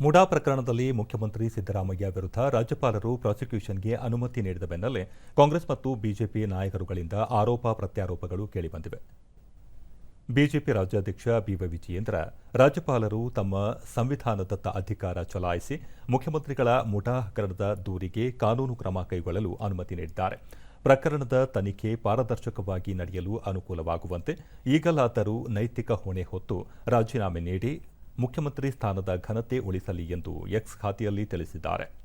ಮುಡಾ ಪ್ರಕರಣದಲ್ಲಿ ಮುಖ್ಯಮಂತ್ರಿ ಸಿದ್ದರಾಮಯ್ಯ ವಿರುದ್ಧ ರಾಜ್ಯಪಾಲರು ಪ್ರಾಸಿಕ್ಯೂಷನ್ಗೆ ಅನುಮತಿ ನೀಡಿದ ಬೆನ್ನಲ್ಲೇ ಕಾಂಗ್ರೆಸ್ ಮತ್ತು ಬಿಜೆಪಿ ನಾಯಕರುಗಳಿಂದ ಆರೋಪ ಪ್ರತ್ಯಾರೋಪಗಳು ಕೇಳಿಬಂದಿವೆ. ಬಿಜೆಪಿ ರಾಜ್ಯಾಧ್ಯಕ್ಷ ಬಿವೈ ವಿಜಯೇಂದ್ರ, ರಾಜ್ಯಪಾಲರು ತಮ್ಮ ಸಂವಿಧಾನದತ್ತ ಅಧಿಕಾರ ಚಲಾಯಿಸಿ ಮುಖ್ಯಮಂತ್ರಿಗಳ ಮುಡಾ ಹಗರಣದ ದೂರಿಗೆ ಕಾನೂನು ಕ್ರಮ ಕೈಗೊಳ್ಳಲು ಅನುಮತಿ ನೀಡಿದ್ದಾರೆ. ಪ್ರಕರಣದ ತನಿಖೆ ಪಾರದರ್ಶಕವಾಗಿ ನಡೆಯಲು ಅನುಕೂಲವಾಗುವಂತೆ ಈಗಲಾದರೂ ನೈತಿಕ ಹೊಣೆ ಹೊತ್ತು ರಾಜೀನಾಮೆ ನೀಡಿ ಮುಖ್ಯಮಂತ್ರಿ ಸ್ಥಾನದ ಘನತೆ ಉಳಿಸಲಿ ಎಂದು ಎಕ್ಸ್ ಖಾತೆಯಲ್ಲಿ ತಿಳಿಸಿದ್ದಾರೆ.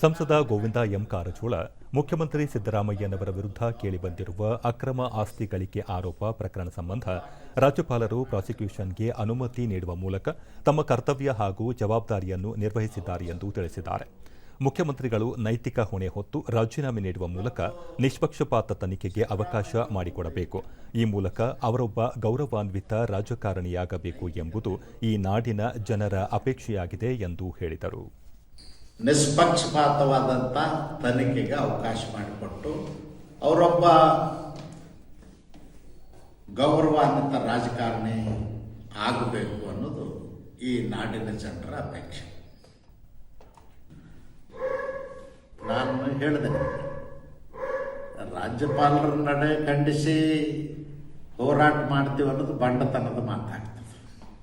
ಸಂಸದ ಗೋವಿಂದ ಎಂ ಕಾರಜೋಳ, ಮುಖ್ಯಮಂತ್ರಿ ಸಿದ್ದರಾಮಯ್ಯನವರ ವಿರುದ್ಧ ಕೇಳಿಬಂದಿರುವ ಅಕ್ರಮ ಆಸ್ತಿ ಗಳಿಕೆ ಆರೋಪ ಪ್ರಕರಣ ಸಂಬಂಧ ರಾಜ್ಯಪಾಲರು ಪ್ರಾಸಿಕ್ಯೂಷನ್ಗೆ ಅನುಮತಿ ನೀಡುವ ಮೂಲಕ ತಮ್ಮ ಕರ್ತವ್ಯ ಹಾಗೂ ಜವಾಬ್ದಾರಿಯನ್ನು ನಿರ್ವಹಿಸಿದ್ದಾರೆ ಎಂದು ತಿಳಿಸಿದ್ದಾರೆ. ಮುಖ್ಯಮಂತ್ರಿಗಳು ನೈತಿಕ ಹೊಣೆ ಹೊತ್ತು ರಾಜೀನಾಮೆ ನೀಡುವ ಮೂಲಕ ನಿಷ್ಪಕ್ಷಪಾತ ತನಿಖೆಗೆ ಅವಕಾಶ ಮಾಡಿಕೊಡಬೇಕು. ಈ ಮೂಲಕ ಅವರೊಬ್ಬ ಗೌರವಾನ್ವಿತ ರಾಜಕಾರಣಿಯಾಗಬೇಕು ಎಂಬುದು ಈ ನಾಡಿನ ಜನರ ಅಪೇಕ್ಷೆಯಾಗಿದೆ ಎಂದು ಹೇಳಿದರು. ನಿಷ್ಪಕ್ಷಪಾತವಾದಂಥ ತನಿಖೆಗೆ ಅವಕಾಶ ಮಾಡಿಕೊಟ್ಟು ಅವರೊಬ್ಬ ಗೌರವಾನ್ವಿತ ರಾಜಕಾರಣಿ ಆಗಬೇಕು ಅನ್ನೋದು ಈ ನಾಡಿನ ಜನರ ಅಪೇಕ್ಷೆ. ನಾನು ಹೇಳಿದೆ, ರಾಜ್ಯಪಾಲರ ನಡೆ ಖಂಡಿಸಿ ಹೋರಾಟ ಮಾಡ್ತೀವಿ ಅನ್ನೋದು ಬಂಡತನದ ಮಾತಾಗ್ತದೆ.